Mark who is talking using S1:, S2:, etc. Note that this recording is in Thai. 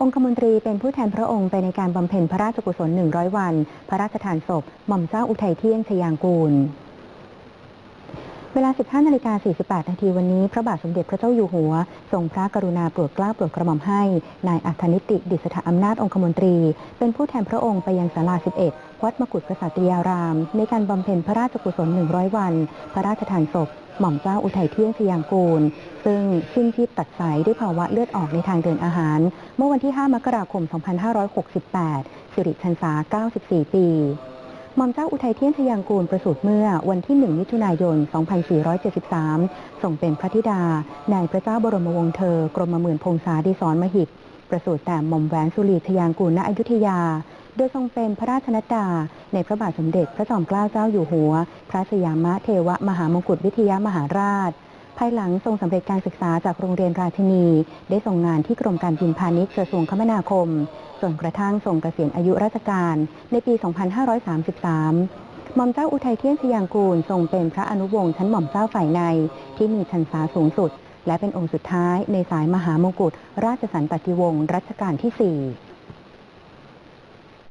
S1: องคมนตรีเป็นผู้แทนพระองค์ไปในการบำเพ็ญพระราชกุศล 100 วัน พระราชทานศพหม่อมเจ้าอุทัยเที่ยงชยางกูล เวลา 15 นาฬิกา 48 นาทีวันนี้ พระบาทสมเด็จพระเจ้าอยู่หัว ทรงพระกรุณาโปรดเกล้าโปรดกระหม่อมให้ นายอัธนิติดิษฐาอำนาจองคมนตรี เป็นผู้แทนพระองค์ไปยังศาลา 11 วัดมกุฏกษัตริยาราม ในการบำเพ็ญพระราชกุศล 100 วัน พระราชทานศพ หม่อมเจ้าอุทัยเที่ยงชยางกูล ซึ่งสิ้นชีพตัดสายด้วยภาวะเลือดออกในทางเดินอาหาร เมื่อวันที่ 5 มกราคม 2568 สิริชันษา 94 ปี หม่อมเจ้าอุทัยเทียนชยางกูลประสูติเมื่อวันที่ 1 มิถุนายน 2473 ส่งเป็นพระธิดาในพระเจ้าบรมวงศ์เธอ กรมหมื่นพงษาดิศรมหิต ประสูติแต่หม่อมแหวนสุรีชยางกูลณอยุธยา โดยทรงเป็นพระราชนัดดา ในพระบาทสมเด็จพระจอมเกล้าเจ้าอยู่หัว พระสยามะเทวมหามงกุฎวิทยามหาราช ภายหลังทรงสำเร็จการศึกษาจากโรงเรียนราชินี ได้ส่งงานที่กรมการบินพาณิชย์กระทรวงคมนาคม จนกระทั่งทรงเกษียณอายุราชการในปี 2533 หม่อมเจ้าอุทัยเทียนชยางกูลทรงเป็นพระอนุวงศ์ชั้นหม่อมเจ้าฝ่ายใน ที่มีชันษาสูงสุด และเป็นองค์สุดท้ายในสายมหามงกุฎราชสันตติวงศ์รัชกาลที่ 4